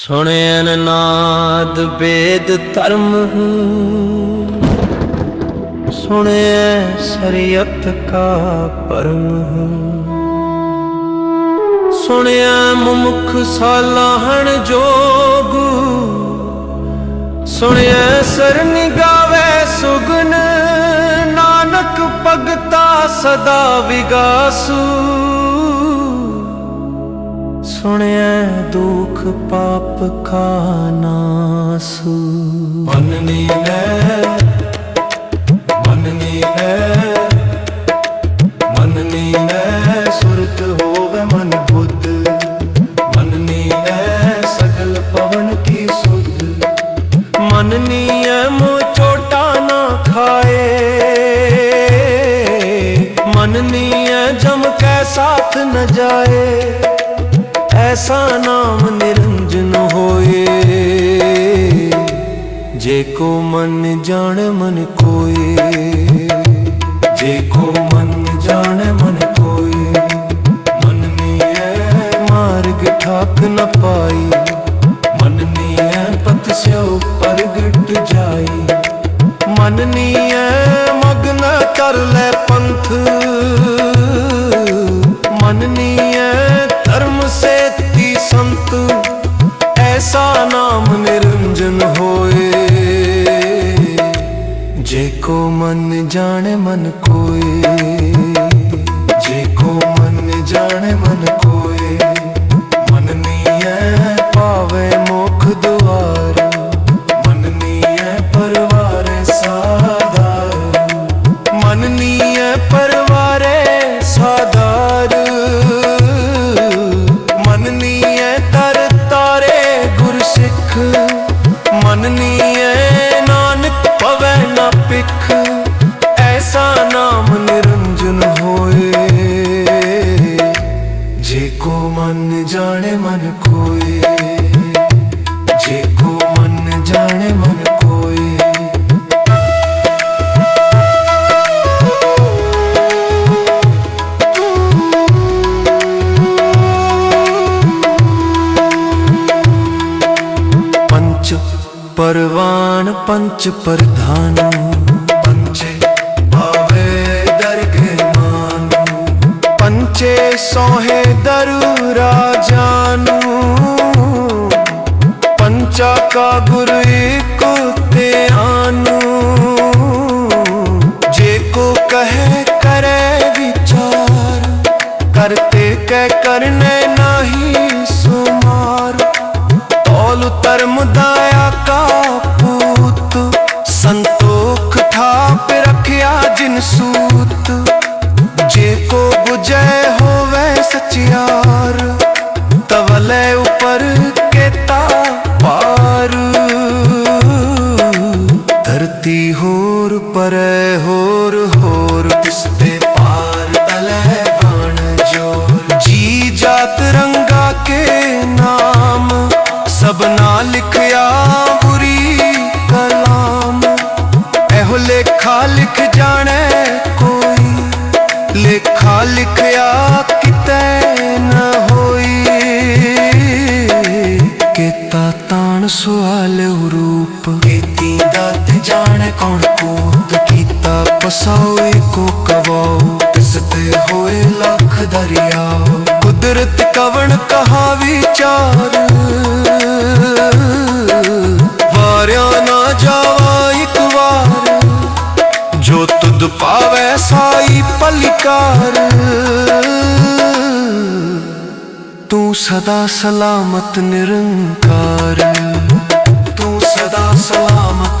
ਸੁਣਿਐਨ ਨਾਦ ਵੇਦ ਧਰਮ ਸੁਣਿਐ ਸਰੀਅਤ ਕਾ ਪਰਮ ਸੁਣਿਐ ਮੁਮੁਖ ਸਾਲਾਹਣ ਜੋਗ। ਸੁਣਿਐ ਸਰਨੀ ਗਾਵੇ ਸੁਗਨ। ਨਾਨਕ ਭਗਤਾ ਸਦਾ ਵਿਗਾਸੂ। ਸੁਣਿਐ ਦੁਖ ਪਾਪ ਕਾ ਨਾਸੂ। ਮੰਨਨੀ ਲੈ ਮੰਨਨੀ ਲੈ ਮੰਨਨੀ ਲੈ ਸੁਰਤ ਹੋਵੇ ਮਨ ਬੁੱਧ। ਮੰਨਨੀ ਲੈ ਸਗਲ ਪਵਨ ਕੀ ਸੁਧ। ਮਨ ਨੀਐ ਮੋ ਚੋਟਾ ਨਾ ਖਾਏ। ਮਨ ਨੀਐ ਜਮ ਕੈ ਸਾਥ ਨ ਜਾਏ। ਐਸਾ ਨਾਮ ਨਿਰੰਜਨ ਹੋਏ। ਜੇ ਕੋ ਮਨ ਜਾਣ, ਮਨ ਕੋਏ। ਜੇ ਕੋ ਮਨ ਜਾਣੇ, ਮਨ ਕੋਏ। ਮੰਨਨੀ ਹੈ ਮਾਰਗ ਠਾਕ ਨ ਪਾਈ। ਮੰਨਨੀ ਹੈ ਪਤ ਸਿਓ ਪ੍ਰਗਟ ਜਾਈ। ਮਨ ਨੀਐ ਮਗਨ ਕਰ ਲੈ ਪੰਥ। ਜੇ ਕੋ ਮਨ ਜਾਣੇ ਮਨ ਕੋਏ। ਜੇ ਕੋ ਮਨ ਜਾਣੇ ਮਨ ਕੋਏ। ਮੰਨਨੀ ਹੈ ਪਾਵੇ ਮੁਖ ਦੁਆਰ। ਮੰਨਨੀ ਹੈ ਪਰਵਾਰ ਸਾਧਾਰ। ਮਨ ਨੀਐ ਪਰਵਾਰੇ ਸਾਦਾਰ ਮਨ ਨੀਐ ਤਰ ਤਾਰੇ ਗੁਰ ਸਿੱਖ ਮਨ ਨੀਐ ਨਾਨਕ ਪਵੈ ਨਾ ਪਿਖ ਐਸਾ ਨਾਮ ਨਿਰੰਜਨ ਹੋਏ। ਜੇ ਕੋ ਮਨ ਜਾਣੇ ਮਨ ਕੋਏ ਜੇ ਕੋ ਮਨ ਜਾਣੇ ਮਨ ਪਰਵਾਨ ਪੰਚ ਪ੍ਰਧਾਨ। ਪੰਚੇ ਭਾਵੇ ਦਰਗੇ ਮਾਨ। ਪੰਚੇ ਸੋਹੇ ਦਰੂ ਰਾਜਾਨੂ। ਪੰਚਾ ਕਾ ਗੁਰ ਏਕ ਧਿਆਨੂ ਜੇ ਕੋ ਕਹੇ, ਕਰੇ ਵਿਚਾਰ। ਕਰਤੇ ਕਹਿ ਕਰਨੇ ਨਾਹੀ ਸੁਮਾਰ। ਤੌਲ ਧਰਮ ਦਾਇਆ ਸੂਤ ਜੇ ਕੋ 부ਜੈ ਹੋਵੇ ਸਚਿਆਰ ਤਵਲੇ ਉਪਰ ਕੇਤਾ ਪਾਰ। ਧਰਤੀ ਹੋਰ ਪਰੈ, ਹੋਰ ਹੋਰ ਤਿਸਤੇ ਪਾਰ ਤਲੇ ਬਾਣ ਜੋਰ। ਜੀ ਜਾਤ ਰੰਗਾ ਕੇ ਨਾਮ ਸਬਨਾ ਲਿਖਿਆ ਬੁਰੀ ਕਲਾਮ। ਇਹੋ ਲੇਖਾ ਲਿਖ ਜਾਣੈ ਕੋਈ ਲੇਖਾ ਲਿਖਿਆ ਕਿਤੈ ਨ ਹੋਈ। ਕੀਤਾ ਤਾਣ ਸੁਆਲ ਰੂਪ। ਕੀਤੀ ਦਾਤ ਜਾਣੇ ਕੌਣ ਕੂਤ ਕੀਤਾ ਪਸਾਉ ਕੋ ਕਵਾਉ। ਤਿਸ ਤੇ ਹੋਏ ਜੋ ਤੁਧ ਸਾਈ ਪਲਿਕਾਰ। ਤੂੰ ਸਦਾ ਸਲਾਮਤ ਨਿਰੰਕਾਰ। ਤੂੰ ਸਦਾ ਸਲਾਮਤ